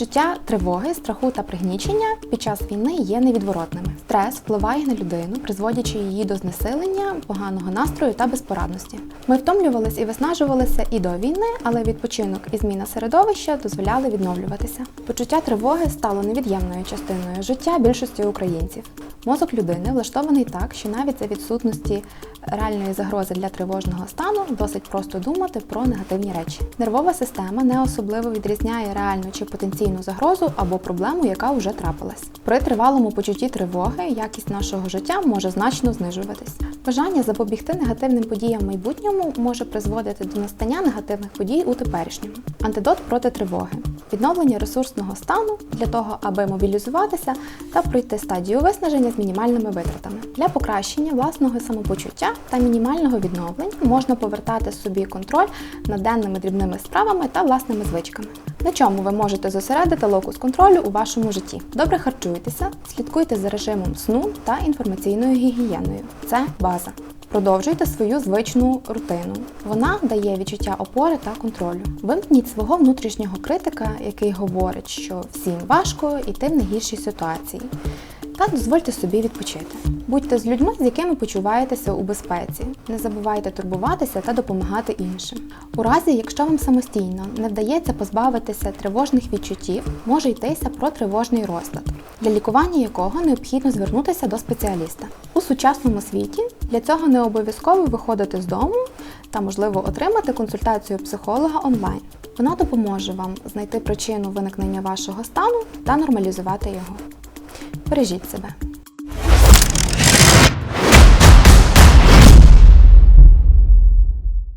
Відчуття тривоги, страху та пригнічення під час війни є невідворотними. Стрес впливає на людину, призводячи її до знесилення, поганого настрою та безпорадності. Ми втомлювалися і виснажувалися і до війни, але відпочинок і зміна середовища дозволяли відновлюватися. Почуття тривоги стало невід'ємною частиною життя більшості українців. Мозок людини влаштований так, що навіть за відсутності реальної загрози для тривожного стану досить просто думати про негативні речі. Нервова система не особливо відрізняє реальну чи потенційну загрозу або проблему, яка вже трапилась. При тривалому почутті тривоги якість нашого життя може значно знижуватись. Бажання запобігти негативним подіям в майбутньому може призводити до настання негативних подій у теперішньому. Антидот проти тривоги відновлення ресурсного стану для того, аби мобілізуватися та пройти стадію виснаження з мінімальними витратами. Для покращення власного самопочуття та мінімального відновлення можна повертати собі контроль над денними дрібними справами та власними звичками. На чому ви можете зосередити локус контролю у вашому житті? Добре харчуйтеся, слідкуйте за режимом сну та інформаційною гігієною. Це база. Продовжуйте свою звичну рутину. Вона дає відчуття опори та контролю. Вимкніть свого внутрішнього критика, який говорить, що всім важко і ти в найгіршій ситуації. Та дозвольте собі відпочити. Будьте з людьми, з якими почуваєтеся у безпеці. Не забувайте турбуватися та допомагати іншим. У разі, якщо вам самостійно не вдається позбавитися тривожних відчуттів, може йтися про тривожний розлад, для лікування якого необхідно звернутися до спеціаліста. У сучасному світі для цього не обов'язково виходити з дому та, можливо, отримати консультацію психолога онлайн. Вона допоможе вам знайти причину виникнення вашого стану та нормалізувати його. Бережіть себе.